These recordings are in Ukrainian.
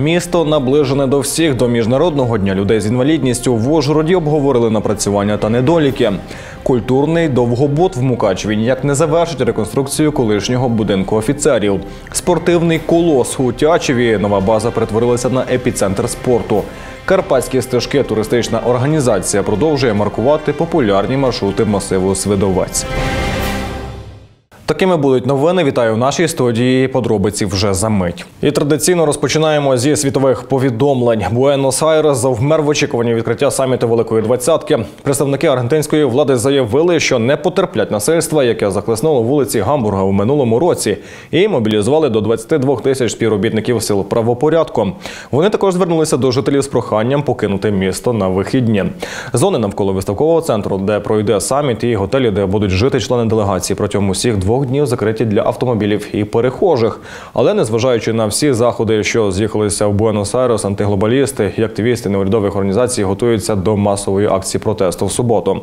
Місто наближене до всіх до міжнародного дня людей з інвалідністю в Ужгороді обговорили напрацювання та недоліки. Культурний довгобуд в Мукачеві ніяк не завершить реконструкцію колишнього будинку офіцерів. Спортивний колос у Тячеві нова база перетворилася на епіцентр спорту. Карпатські стежки туристична організація продовжує маркувати популярні маршрути масиву Свидовець. Такими будуть новини. Вітаю в нашій студії. Подробиці вже за мить. І традиційно розпочинаємо зі світових повідомлень. Буенос-Айрес завмер в очікуванні відкриття саміту Великої Двадцятки. Представники аргентинської влади заявили, що не потерплять насильства, яке захлеснуло вулиці Гамбурга у минулому році, і мобілізували до 22 тисяч співробітників сил правопорядку. Вони також звернулися до жителів з проханням покинути місто на вихідні. Зони навколо виставкового центру, де пройде саміт, і готелі, де будуть жити члени делегації протягом усіх двох днів закриті для автомобілів і перехожих. Але незважаючи на всі заходи, що з'їхалися в Буенос-Айрес, антиглобалісти і активісти неурядових організацій готуються до масової акції протесту в суботу.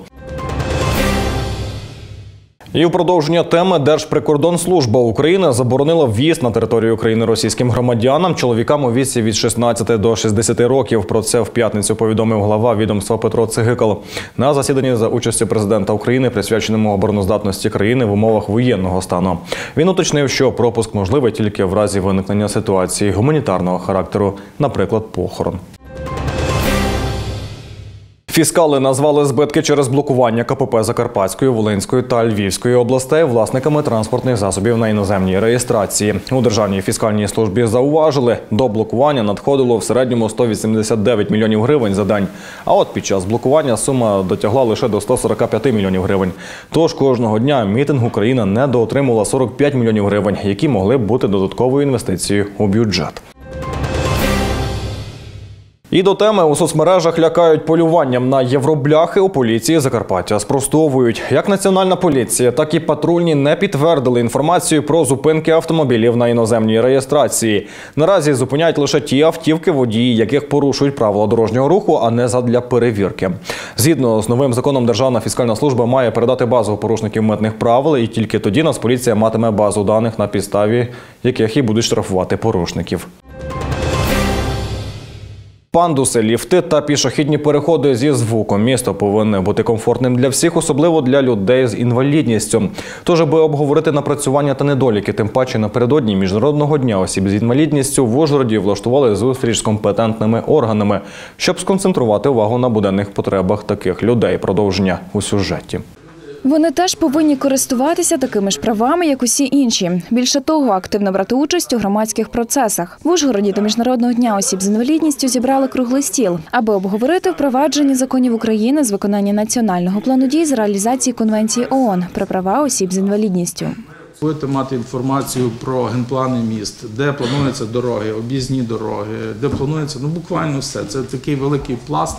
І в продовження теми Держприкордонслужба України заборонила в'їзд на територію України російським громадянам, чоловікам у віці від 16 до 60 років. Про це в п'ятницю повідомив глава відомства Петро Цигикал на засіданні за участю президента України, присвяченому обороноздатності країни в умовах воєнного стану. Він уточнив, що пропуск можливий тільки в разі виникнення ситуації гуманітарного характеру, наприклад, похорон. Фіскали назвали збитки через блокування КПП Закарпатської, Волинської та Львівської областей власниками транспортних засобів на іноземній реєстрації. У Державній фіскальній службі зауважили, до блокування надходило в середньому 189 мільйонів гривень за день. А от під час блокування сума дотягла лише до 145 мільйонів гривень. Тож кожного дня мітинг Україна недоотримувала 45 мільйонів гривень, які могли б бути додатковою інвестицією у бюджет. І до теми у соцмережах лякають полюванням на євробляхи у поліції Закарпаття. Спростовують як національна поліція, так і патрульні не підтвердили інформацію про зупинки автомобілів на іноземній реєстрації. Наразі зупиняють лише ті автівки, водії, яких порушують правила дорожнього руху, а не задля перевірки. Згідно з новим законом, Державна фіскальна служба має передати базу порушників митних правил, і тільки тоді Нацполіція матиме базу даних на підставі, яких і будуть штрафувати порушників. Пандуси, ліфти та пішохідні переходи зі звуком. Місто повинне бути комфортним для всіх, особливо для людей з інвалідністю. Тож, аби обговорити напрацювання та недоліки, тим паче напередодні міжнародного дня осіб з інвалідністю в Ужгороді влаштували зустріч з компетентними органами, щоб сконцентрувати увагу на буденних потребах таких людей. Продовження у сюжеті. Вони теж повинні користуватися такими ж правами, як усі інші. Більше того, активно брати участь у громадських процесах. В Ужгороді до міжнародного дня осіб з інвалідністю зібрали круглий стіл, аби обговорити впровадження законів України з виконання національного плану дій з реалізації конвенції ООН про права осіб з інвалідністю. Будете мати інформацію про генплани міст, де плануються дороги, об'їзні дороги, де планується ну буквально все. Це такий великий пласт.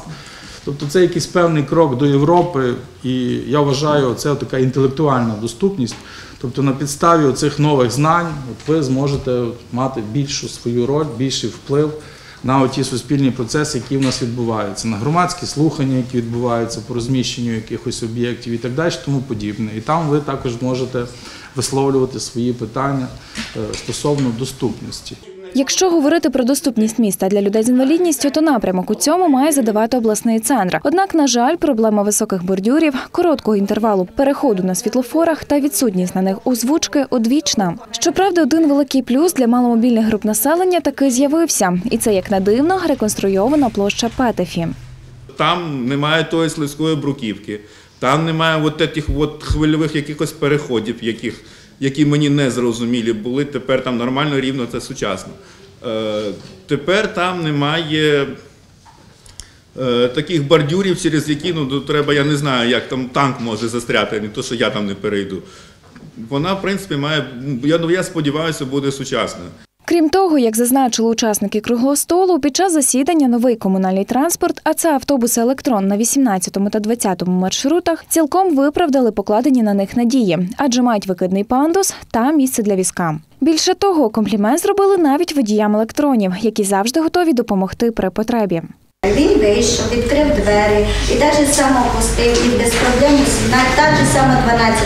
Тобто це якийсь певний крок до Європи, і я вважаю, це така інтелектуальна доступність. Тобто на підставі цих нових знань от ви зможете мати більшу свою роль, більший вплив на ті суспільні процеси, які в нас відбуваються, на громадські слухання, які відбуваються по розміщенню якихось об'єктів і так далі, тому подібне. І там ви також можете висловлювати свої питання е, стосовно доступності. Якщо говорити про доступність міста для людей з інвалідністю, то напрямок у цьому має задавати обласний центр. Однак, на жаль, проблема високих бордюрів, короткого інтервалу переходу на світлофорах та відсутність на них озвучки одвічна. Щоправда, один великий плюс для маломобільних груп населення таки з'явився, і це як не дивно реконструйована площа Петефі. Там немає тої слизької бруківки, там немає от тих от хвильових якихось переходів, яких які мені не зрозумілі були. Тепер там нормально, рівно це сучасно. Е, Тепер там немає е, таких бордюрів, через які ну, треба, я не знаю, як там танк може застряти, не то, що я там не перейду. Вона, в принципі, має, я, я сподіваюся, буде сучасна. Крім того, як зазначили учасники круглого столу, під час засідання новий комунальний транспорт, а це автобуси електрон на 18 та 20 маршрутах, цілком виправдали покладені на них надії, адже мають викидний пандус та місце для візка. Більше того, комплімент зробили навіть водіям електронів, які завжди готові допомогти при потребі. Він вийшов, відкрив двері і навіть сам опустив, і без проблем, так же само 12.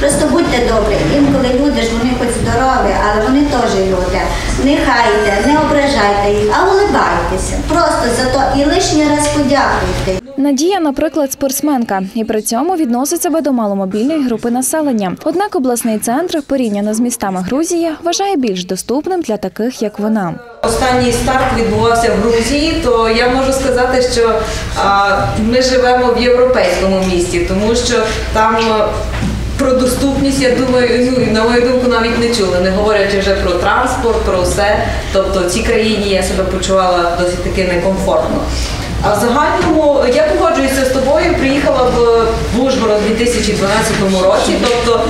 Просто будьте добрі, інколи люди ж вони хоч здорові, але вони теж люди. Не хайте, не ображайте їх, а улибайтеся. Просто за то і лишній раз подякуйте. Надія, наприклад, спортсменка, і при цьому відносить себе до маломобільної групи населення. Однак обласний центр, порівняно з містами Грузії, вважає більш доступним для таких, як вона. Останній старт відбувався в Грузії, то я можу сказати, що а, ми живемо в європейському місті, тому що там про доступність, я думаю, ну на мою думку, навіть не чули, не говорячи вже про транспорт, про все. Тобто в цій країні я себе почувала досить таки некомфортно. А в загальному я погоджуюся з тобою. Приїхала в в Ужгород у 2012 році. Тобто,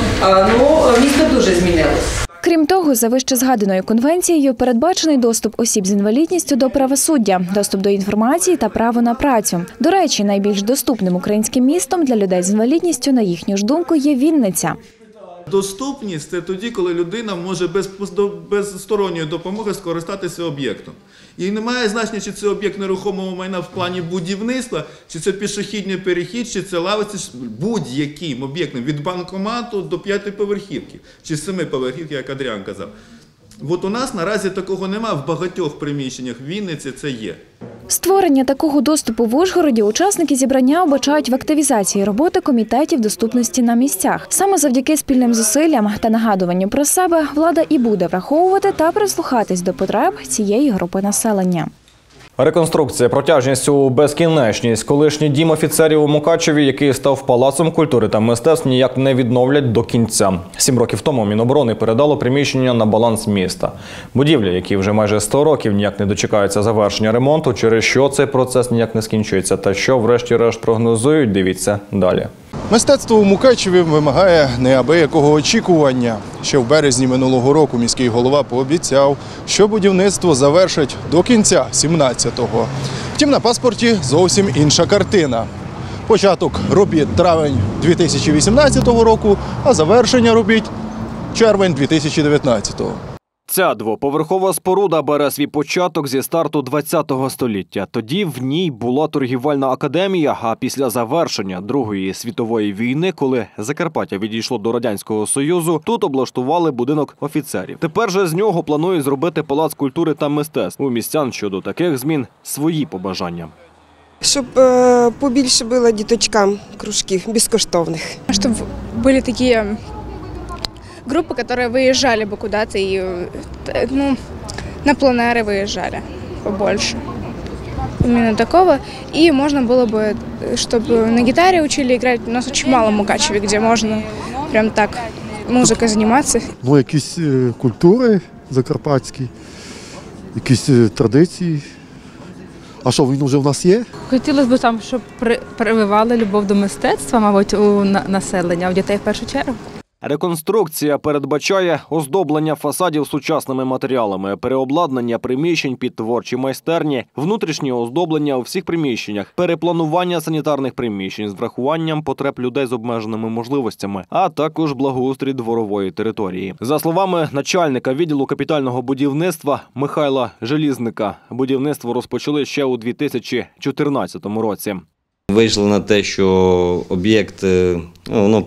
ну місто дуже змінилось. Крім того, за вище згаданою конвенцією передбачений доступ осіб з інвалідністю до правосуддя, доступ до інформації та право на працю. До речі, найбільш доступним українським містом для людей з інвалідністю, на їхню ж думку, є Вінниця. Доступність це тоді, коли людина може без, без сторонньої допомоги скористатися об'єктом. І немає значення, чи це об'єкт нерухомого майна в плані будівництва, чи це пішохідний перехід, чи це лавиці, будь-яким об'єктом від банкомату до п'ятиповерхівки, чи семиповерхівки, як Адріан казав. От у нас наразі такого нема в багатьох приміщеннях в Вінниці це є. Створення такого доступу в Ужгороді учасники зібрання обачають в активізації роботи комітетів доступності на місцях. Саме завдяки спільним зусиллям та нагадуванню про себе влада і буде враховувати та прислухатись до потреб цієї групи населення. Реконструкція протяжністю безкінечність. Колишній дім офіцерів у Мукачеві, який став палацом культури та мистецтв, ніяк не відновлять до кінця. Сім років тому Міноборони передало приміщення на баланс міста. Будівлі, які вже майже 100 років ніяк не дочекаються завершення ремонту, через що цей процес ніяк не скінчується. Та що, врешті-решт, прогнозують, дивіться далі. Мистецтво у Мукачеві вимагає неабиякого очікування. Ще в березні минулого року міський голова пообіцяв, що будівництво завершать до кінця 17-го. Втім, на паспорті зовсім інша картина. Початок робіт травень 2018 року, а завершення робіт червень 2019-го. Ця двоповерхова споруда бере свій початок зі старту ХХ століття. Тоді в ній була торгівельна академія. А після завершення Другої світової війни, коли Закарпаття відійшло до радянського союзу, тут облаштували будинок офіцерів. Тепер же з нього планують зробити палац культури та мистецтв. У містян щодо таких змін свої побажання. Щоб е, побільше було діточкам кружків безкоштовних. чтобы были такие группы, которые выезжали бы куда-то и э, т- ну, на планеры выезжали побольше. Именно такого. И можно было бы, э, чтобы на гитаре учили играть. У нас очень мало в Мукачеве, где можно прям так музыкой заниматься. ну, якісь е, культури закарпатські, якісь е, традиції. А що, він вже в нас є? Хотілося б там, щоб при- прививали любов до мистецтва, мабуть, у на- населення, у дітей в першу чергу. Реконструкція передбачає оздоблення фасадів сучасними матеріалами, переобладнання приміщень під творчі майстерні, внутрішнє оздоблення у всіх приміщеннях, перепланування санітарних приміщень з врахуванням потреб людей з обмеженими можливостями, а також благоустрій дворової території. За словами начальника відділу капітального будівництва Михайла Желізника, будівництво розпочали ще у 2014 році. Вийшли на те, що об'єкт е, ну, воно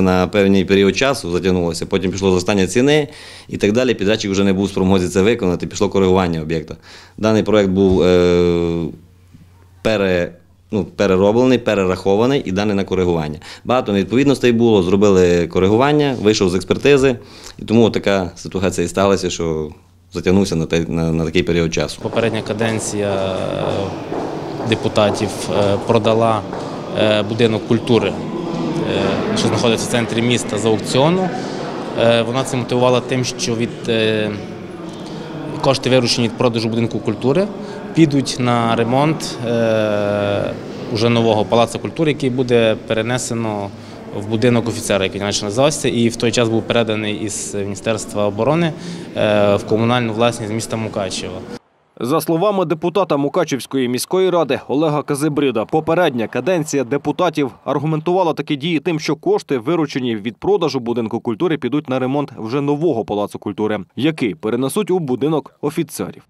на певний період часу, затягнулося, потім пішло зростання ціни і так далі. Підрядчик вже не був спромозі це виконати, пішло коригування об'єкта. Даний проект був е, пере, ну, перероблений, перерахований і даний на коригування. Багато невідповідностей було, зробили коригування, вийшов з експертизи, і тому така ситуація і сталася, що затягнувся на, те- на, на такий період часу. Попередня каденція депутатів е, продала е, будинок культури, е, що знаходиться в центрі міста з аукціону. Вона це мотивувала тим, що від кошти, виручені від продажу будинку культури, підуть на ремонт уже нового палацу культури, який буде перенесено в будинок офіцера, який раніше називався, і в той час був переданий із Міністерства оборони в комунальну власність міста Мукачева. За словами депутата Мукачівської міської ради Олега Казибрида, попередня каденція депутатів аргументувала такі дії тим, що кошти, виручені від продажу будинку культури, підуть на ремонт вже нового палацу культури, який перенесуть у будинок офіцерів.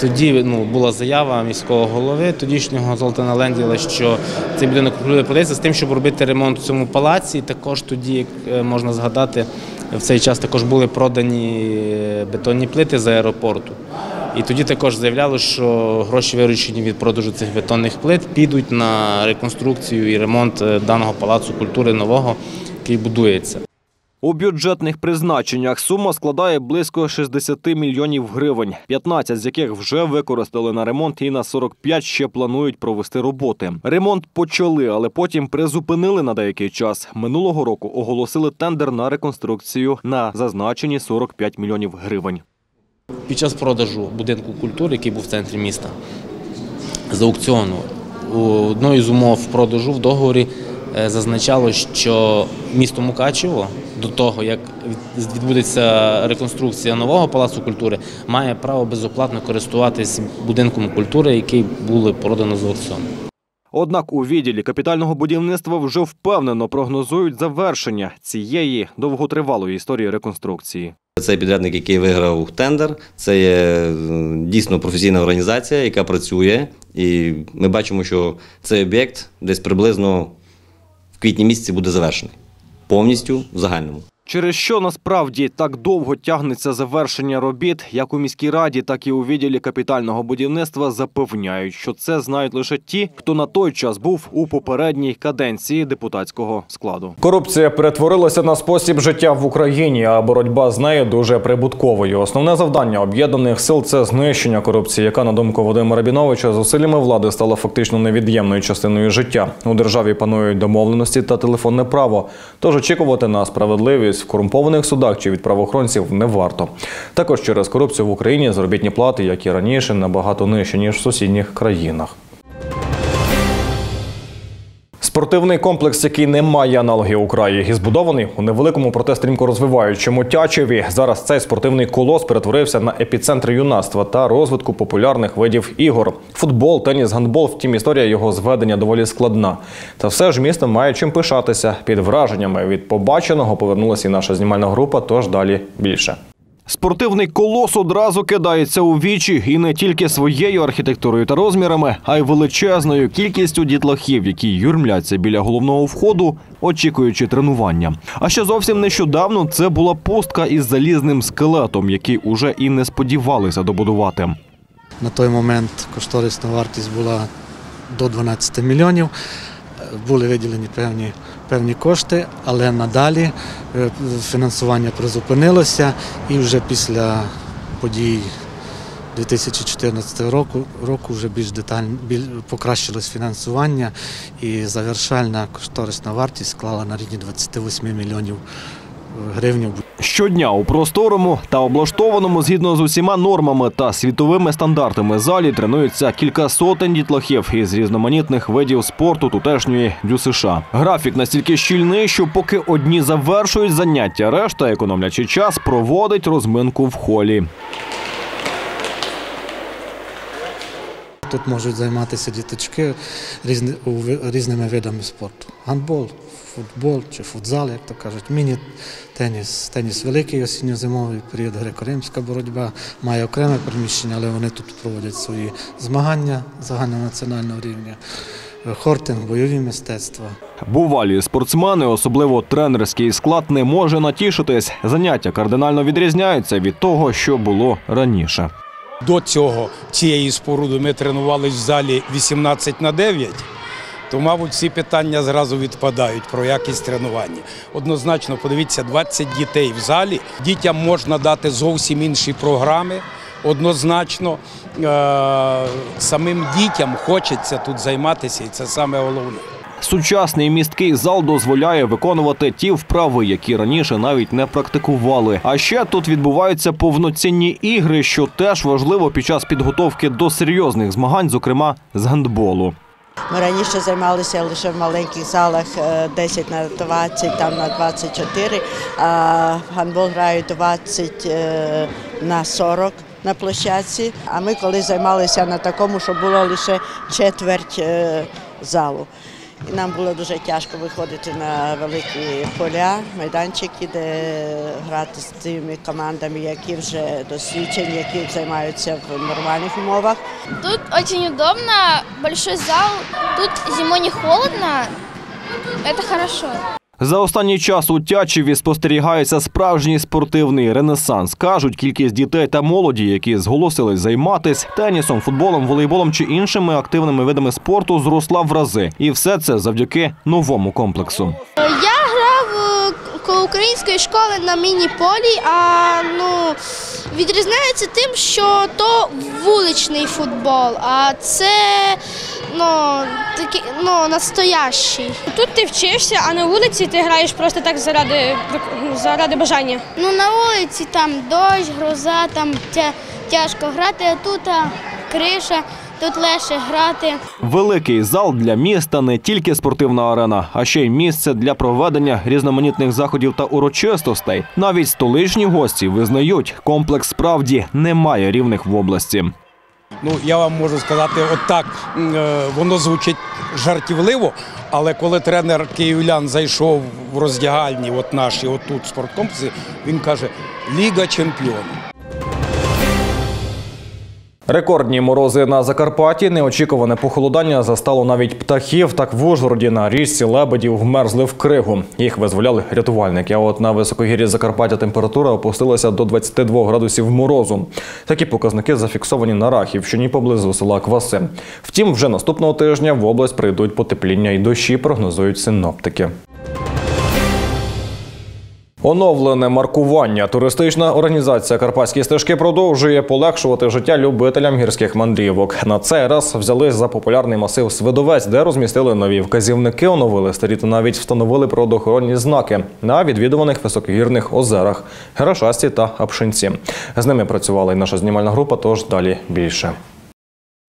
Тоді ну, була заява міського голови, тодішнього Золотана Ленділа, що цей будинок культури продається з тим, щоб робити ремонт у цьому палаці. Також тоді, як е, можна згадати, В цей час також були продані бетонні плити з аеропорту. І тоді також заявляли, що гроші, виручені від продажу цих бетонних плит, підуть на реконструкцію і ремонт е, даного палацу культури нового, який будується. У бюджетних призначеннях сума складає близько 60 мільйонів гривень, 15 з яких вже використали на ремонт і на 45 ще планують провести роботи. Ремонт почали, але потім призупинили на деякий час. Минулого року оголосили тендер на реконструкцію на зазначені 45 мільйонів гривень. Під час продажу будинку культури, який був в центрі міста, з аукціону, у одної з умов продажу в договорі е, зазначало, що місто Мукачево до того, як відбудеться реконструкція нового палацу культури, має право безоплатно користуватись будинком культури, який було продано з аукціону. Однак у відділі капітального будівництва вже впевнено прогнозують завершення цієї довготривалої історії реконструкції. Цей підрядник, який виграв тендер, це є е, дійсно професійна організація, яка працює. І ми бачимо, що цей об'єкт десь приблизно в квітні місяці буде завершений. Повністю в загальному. Через що насправді так довго тягнеться завершення робіт, як у міській раді, так і у відділі капітального будівництва запевняють, що це знають лише ті, хто на той час був у попередній каденції депутатського складу. Корупція перетворилася на спосіб життя в Україні, а боротьба з нею дуже прибутковою. Основне завдання об'єднаних сил це знищення корупції, яка на думку Вадима Рабіновича зусиллями влади стала фактично невід'ємною частиною життя. У державі панують домовленості та телефонне право. Тож очікувати на справедливість в корумпованих судах чи від правоохоронців не варто. Також через корупцію в Україні заробітні плати, як і раніше, набагато нижчі ніж в сусідніх країнах. Спортивний комплекс, який не має аналогів у краї, і збудований у невеликому, проте стрімко розвиваючому Тячеві. Зараз цей спортивний колос перетворився на епіцентр юнацтва та розвитку популярних видів ігор. Футбол, теніс, гандбол. Втім, історія його зведення доволі складна. Та все ж місто має чим пишатися. Під враженнями від побаченого повернулася і наша знімальна група. Тож далі більше. Спортивний колос одразу кидається у вічі і не тільки своєю архітектурою та розмірами, а й величезною кількістю дітлахів, які юрмляться біля головного входу, очікуючи тренування. А ще зовсім нещодавно це була пустка із залізним скелетом, який уже і не сподівалися добудувати. На той момент кошторисна вартість була до 12 мільйонів. Були виділені певні, певні кошти, але надалі е, фінансування призупинилося і вже після подій 2014 року, року вже більш детально біль, покращилось фінансування і завершальна кошторисна вартість склала на рівні 28 мільйонів гривень. Щодня у просторому та облаштованому згідно з усіма нормами та світовими стандартами залі тренуються кілька сотень дітлахів із різноманітних видів спорту тутешньої ДЮСШ. Графік настільки щільний, що поки одні завершують заняття, решта, економлячи час, проводить розминку в холі. Тут можуть займатися діточки різни, різними видами спорту. Гандбол, футбол чи футзал, як то кажуть, міні-теніс, теніс великий осінньо-зимовий період, греко-римська боротьба має окреме приміщення, але вони тут проводять свої змагання загальнонаціонального рівня. Хортинг, бойові мистецтва. Бувалі спортсмени, особливо тренерський склад, не може натішитись. Заняття кардинально відрізняються від того, що було раніше. До цього цієї споруди ми тренувалися в залі 18 на 9, то, мабуть, всі питання зразу відпадають про якість тренування. Однозначно, подивіться, 20 дітей в залі. Дітям можна дати зовсім інші програми. Однозначно, е- самим дітям хочеться тут займатися, і це саме головне. Сучасний місткий зал дозволяє виконувати ті вправи, які раніше навіть не практикували. А ще тут відбуваються повноцінні ігри, що теж важливо під час підготовки до серйозних змагань, зокрема з гандболу. Ми раніше займалися лише в маленьких залах е, 10 на 20, там на 24, а гандбол грають 20 е, на 40 на площадці. А ми коли займалися на такому, що було лише четверть е, залу. Нам було дуже тяжко виходити на великі поля, майданчики, де грати з тими командами, які вже досвідчені, які займаються в нормальних умовах. Тут дуже удобно, великий зал. Тут зимою не холодно. це хорошо. За останній час у Тячеві спостерігається справжній спортивний ренесанс. Кажуть, кількість дітей та молоді, які зголосились займатись тенісом, футболом, волейболом чи іншими активними видами спорту, зросла в рази. І все це завдяки новому комплексу. Я української школи на міні-полі, а ну відрізняється тим, що то вуличний футбол, а це ну, такий, ну, настоящий. Тут ти вчишся, а на вулиці ти граєш просто так заради, заради бажання. Ну на вулиці там дощ, гроза, там тя- тяжко грати, а тут а, криша, тут легше грати. Великий зал для міста не тільки спортивна арена, а ще й місце для проведення різноманітних заходів та урочистостей. Навіть столичні гості визнають, комплекс справді не має рівних в області. Ну, я вам можу сказати, отак е, воно звучить жартівливо, але коли тренер київлян зайшов в роздягальні, от наші, отут в спорткомплексі, він каже: Ліга чемпіонів. Рекордні морози на Закарпатті, неочікуване похолодання застало навіть птахів. Так в Ужгороді на річці лебедів вмерзли в кригу. Їх визволяли рятувальники. А от на високогір'ї Закарпаття температура опустилася до 22 градусів морозу. Такі показники зафіксовані на Рахівщині поблизу села Кваси. Втім, вже наступного тижня в область прийдуть потепління і дощі, прогнозують синоптики. Оновлене маркування. Туристична організація Карпатські стежки продовжує полегшувати життя любителям гірських мандрівок. На цей раз взялись за популярний масив Свидовець, де розмістили нові вказівники, оновили старі та навіть встановили природоохоронні знаки на відвідуваних високогірних озерах Герашасті та Апшинці. З ними працювала і наша знімальна група. Тож далі більше.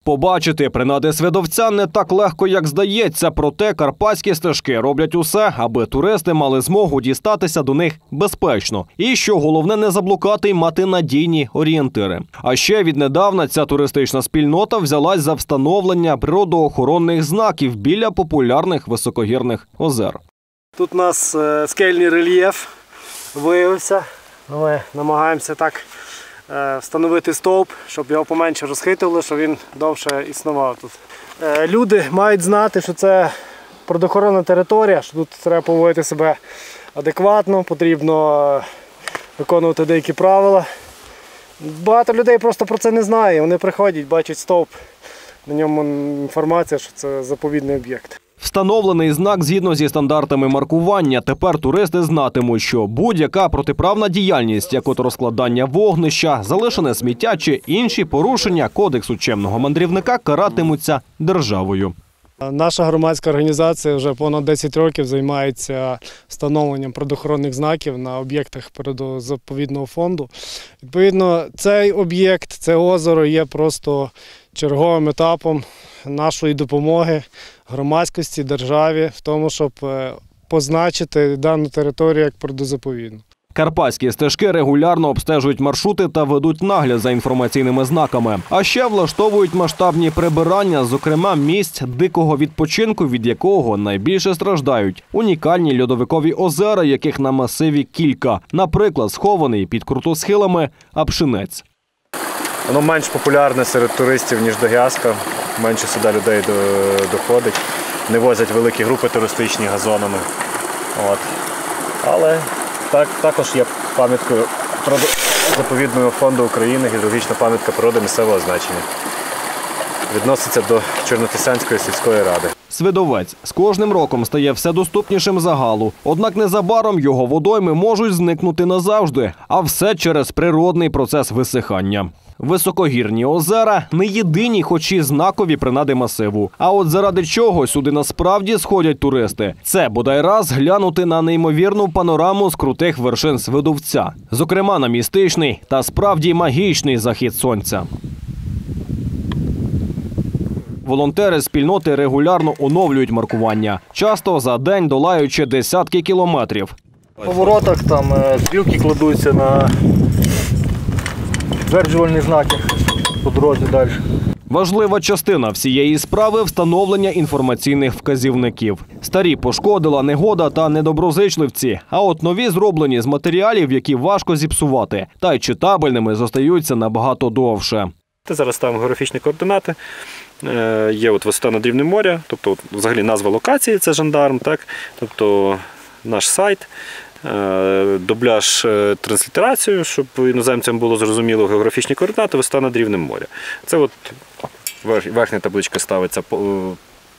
Побачити принади свидовця не так легко, як здається. Проте карпатські стежки роблять усе, аби туристи мали змогу дістатися до них безпечно. І що головне, не заблукати й мати надійні орієнтири. А ще віднедавна ця туристична спільнота взялась за встановлення природоохоронних знаків біля популярних високогірних озер. Тут у нас е, скельний рельєф виявився. Ми намагаємося так встановити стовп, щоб його поменше розхитували, щоб він довше існував тут. Е, Люди мають знати, що це природоохоронна територія, що тут треба поводити себе адекватно, потрібно е, виконувати деякі правила. Багато людей просто про це не знає. Вони приходять, бачать стовп, на ньому інформація, що це заповідний об'єкт. Встановлений знак згідно зі стандартами маркування. Тепер туристи знатимуть, що будь-яка протиправна діяльність, як от розкладання вогнища, залишене сміття чи інші порушення кодексу чемного мандрівника каратимуться державою. Наша громадська організація вже понад 10 років займається встановленням природоохоронних знаків на об'єктах природозаповідного фонду. Відповідно, цей об'єкт, це озеро є просто черговим етапом нашої допомоги громадськості, державі в тому, щоб е, позначити дану територію як природозаповідну. Карпатські стежки регулярно обстежують маршрути та ведуть нагляд за інформаційними знаками. А ще влаштовують масштабні прибирання, зокрема місць дикого відпочинку, від якого найбільше страждають унікальні льодовикові озера, яких на масиві кілька. Наприклад, схований під крутосхилами Апшинець. Воно менш популярне серед туристів, ніж Догязка. Менше сюди людей до- доходить. Не возять великі групи туристичні газонами. От. Але так, також є пам'яткою заповідного фонду України, гідрологічна пам'ятка природи місцевого значення. Відноситься до Чорнотисянської сільської ради. Свидовець з кожним роком стає все доступнішим загалу. Однак незабаром його водойми можуть зникнути назавжди, а все через природний процес висихання. Високогірні озера не єдині, хоч і знакові принади масиву. А от заради чого сюди насправді сходять туристи, це бодай раз глянути на неймовірну панораму з крутих вершин Свидовця, зокрема на містичний та справді магічний захід сонця. Волонтери спільноти регулярно оновлюють маркування, часто за день долаючи десятки кілометрів. По воротах там е, стрілки кладуться на стверджувальні знаки по дорозі далі. Важлива частина всієї справи встановлення інформаційних вказівників. Старі пошкодила негода та недоброзичливці, а от нові зроблені з матеріалів, які важко зіпсувати, та й читабельними зостаються набагато довше. Зараз ставимо географічні координати. Е, Є от висота над рівнем моря, тобто от взагалі назва локації це жандарм, так? тобто наш сайт, е, дубляж е, транслітерацію, щоб іноземцям було зрозуміло географічні координати висота над рівнем моря. Це от верхня табличка ставиться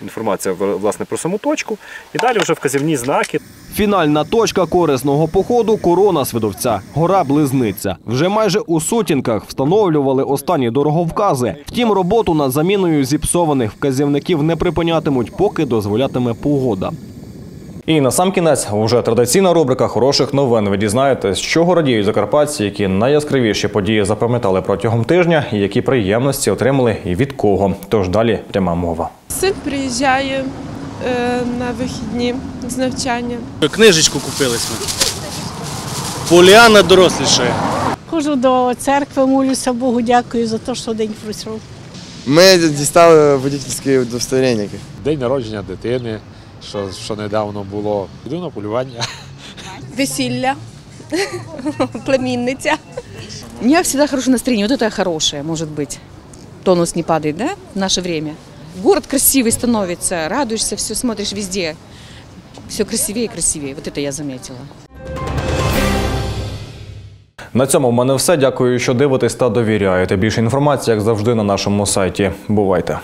інформація власне про саму точку, і далі вже вказівні знаки. Фінальна точка корисного походу корона Свидовця, гора Близниця. Вже майже у сутінках встановлювали останні дороговкази. Втім, роботу над заміною зіпсованих вказівників не припинятимуть, поки дозволятиме погода. І на сам кінець вже традиційна рубрика хороших новин. Ви дізнаєтесь, з чого радіють закарпатці, які найяскравіші події запам'ятали протягом тижня, і які приємності отримали і від кого. Тож далі пряма мова. Син приїжджає е, на вихідні з навчання. Книжечку купили ми. Поліана дорослішає. Ходжу до церкви, молюся Богу, дякую за те, що день пройшов. Ми дістали водительське удостоверення. День народження дитини, що, що недавно було. Йду на полювання. Весілля, племінниця. У меня всегда хорошее настроение. Вот это хорошее, может быть. Тонус не падает, да, в наше время? Город красивый становится, радуешься, все смотришь везде. Все красивее и красивее. Вот это я заметила. На цьому в мене все. Дякую, що дивитесь та довіряєте. Більше інформації, як завжди, на нашому сайті. Бувайте.